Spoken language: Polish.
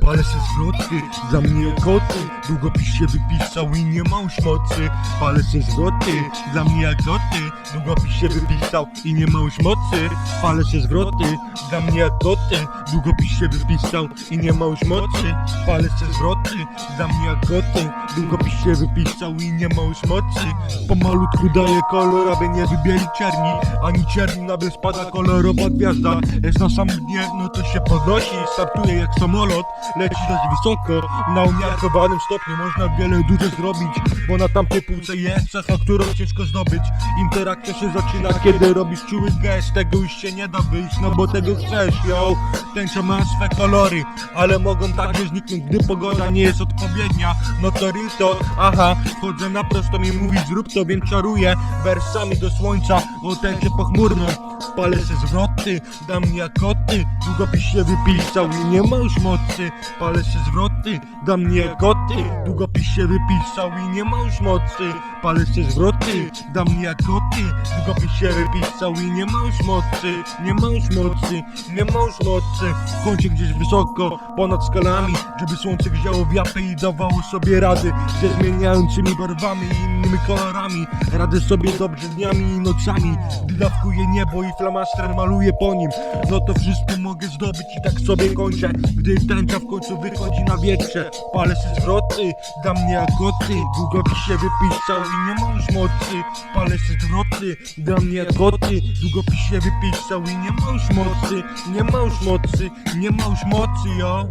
Palę se zwroty, za mnie koty. Długopis się wypisał i nie ma już mocy Palę se zwroty, za mnie jak koty Długopis się wypisał i nie ma już mocy Palę se zwroty, za mnie jak koty Długopis się wypisał i nie ma już mocy Palę se zwroty, za mnie jak koty. Długopis się wypisał i nie ma już mocy Pomalutku daję kolor, aby nie wybieli czerni. Ani czerni, nagle spada kolorowa gwiazda. Jest na samym dnie, no to się podnosi Startuje jak samolot, leci dość wysoko. Na umiarkowanym stopniu można wiele dużo zrobić Bo na tamtej półce jest cecha, którą ciężko zdobyć. Interakcja się zaczyna, kiedy robisz czuły gest. Tego już się nie da wyjść, no bo tego chcesz, yo. Tęcza ma swe kolory, ale mogą także zniknąć, gdy pogoda nie jest odpowiednia. No to real aha, chodzę na prosto mi mówić zrób to, więc czaruję. Wersami do słońca, o tęczę pochmurną Palę se zwroty, dam mnie jak koty Długopis się wypisał i nie ma już mocy Palę se zwroty, dam mnie koty Długopis się wypisał i nie ma już mocy Palę se zwroty, dam mnie koty Długopis się wypisał i nie ma już mocy Nie ma już mocy, nie ma już mocy. W kącie gdzieś wysoko, ponad skalami Żeby słońce grzało wiapę i dawało sobie rady Ze zmieniającymi barwami i innymi kolorami. Radzę sobie dobrze dniami i nocami Gdy dawkuję niebo i flamaster maluję po nim. No to wszystko mogę zdobyć i tak sobie kończę Gdy tęcza w końcu wychodzi na wietrze. Palę się zwroty, dam mnie jak koty Długopis się wypisał i nie ma już mocy. Palę się zwroty, dam mnie jak koty Długopis się wypisał i nie ma już mocy. Nie ma już mocy, nie ma już mocy, jo